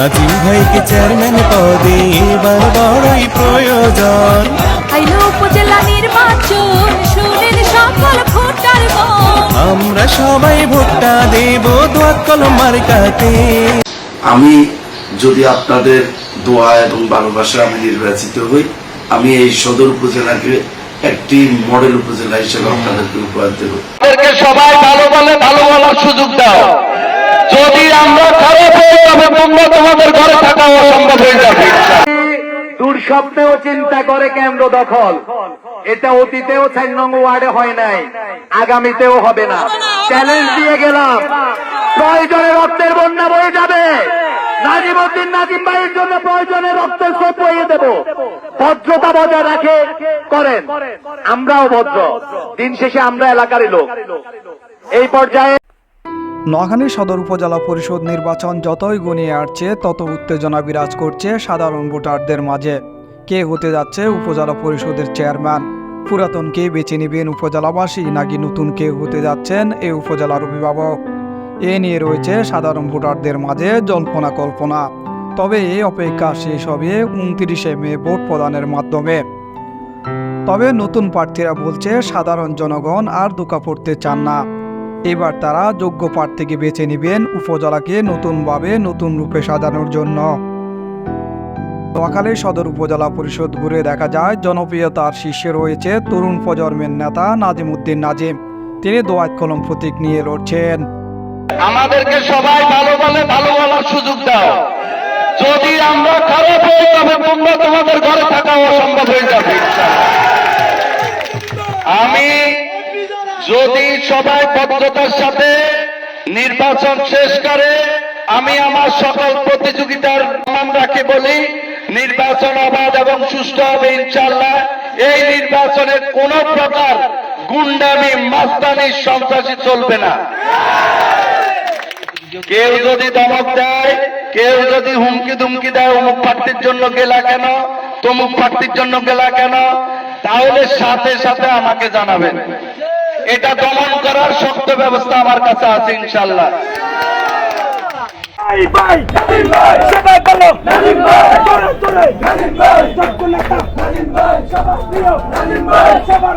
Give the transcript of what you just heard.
নাজিম ভাইকে চেয়ারম্যান পদে এবার বড়ই প্রয়োজন। আইলো উপজেলা নির্বাচন শুনেন সকল ভোটার আমরা সবাই ভোটটা দেব দোয়া কলম মার্কাতে। আমি যদি আপনাদের দোয়া এবং ভালোবাসা আমি নির্বাচিত হই আমি এই সদর উপজেলাকে একটি মডেল উপজেলা হিসেবে আপনাদেরকে উপহার দেব। সবাই ভালো বলে ভালো বলার সুযোগ দাও। যদি আমরা তোমরা তোমাদের ঘরে থাকা অসম্ভব হয়ে যাবে। চিন্তা করে কেন্দ্র দখল। এটা অতীতেও ওয়ার্ডে হয় নাই, আগামীতেও হবে না। চ্যালেঞ্জ দিয়ে গেলাম। প্রয়োজনে রক্তের বন্যা বয়ে যাবে। নাজিমুদ্দিন নাজিম ভাইয়ের জন্য প্রয়োজনে রক্তের স্রোত বইয়ে দেব। ভদ্রতা বজায় রাখে, করেন। আমরাও ভদ্র। দিন শেষে আমরা এলাকারই লোক। এই পর্যায়ে নোয়াখালী সদর উপজেলা পরিষদ নির্বাচন যতই গনিয়ে আসছে, তত উত্তেজনা বিরাজ করছে সাধারণ ভোটারদের মাঝে। কে হতে যাচ্ছে উপজেলা পরিষদের চেয়ারম্যান? পুরাতন কে বেছে নেবেন উপজেলাবাসী, নাকি নতুন কে হতে যাচ্ছেন এ উপজেলার অভিভাবক? এ নিয়ে রয়েছে সাধারণ ভোটারদের মাঝে জল্পনা কল্পনা। তবে এই অপেক্ষা শেষ হবে উনত্রিশে মে ভোট প্রদানের মাধ্যমে। তবে নতুন প্রার্থীরা বলছে সাধারণ জনগণ আর ধোকা পড়তে চান না। এবার তারা যোগ্য প্রার্থীকে বেছে নেবেন উপজেলাকে নতুনভাবে নতুন রূপে সাজানোর জন্য। নোয়াখালী সদর উপজেলা পরিষদ ঘুরে দেখা যায়, জনপ্রিয়তার শীর্ষে রয়েছে তরুণ প্রজন্মের নেতা নাজিম উদ্দিন নাজিম। তিনি দোয়াত কলম প্রতীক নিয়ে লড়ছেন। আমাদেরকে সবাই ভালো বলে ভালো বলার সুযোগ দাও। যদি আমরা খারাপ হই, তবে তোমরা তোমাদের ঘরে থাকা অসম্ভব হয়ে যাবে যদি সবাই ভদ্রতার সাথে নির্বাচন শেষ করে, আমি আমার সকল প্রতিযোগিতার নাম রাখি বলি, নির্বাচন অবাধ এবং সুষ্ঠু হবে ইনশাল্লাহ এই নির্বাচনে কোন প্রকার গুন্ডামি, মাস্তানি, সন্ত্রাসী চলবে না। কেউ যদি ধমক দেয়, কেউ যদি হুমকি দুমকি দেয়, অমুক প্রার্থীর জন্য গেলা কেন? তমুক প্রার্থীর জন্য গেলা কেন? তাহলে সাথে সাথে আমাকে জানাবেন। এটা দমন করার শক্ত ব্যবস্থা আমার কাছে আছে ইনশাল্লাহ সবার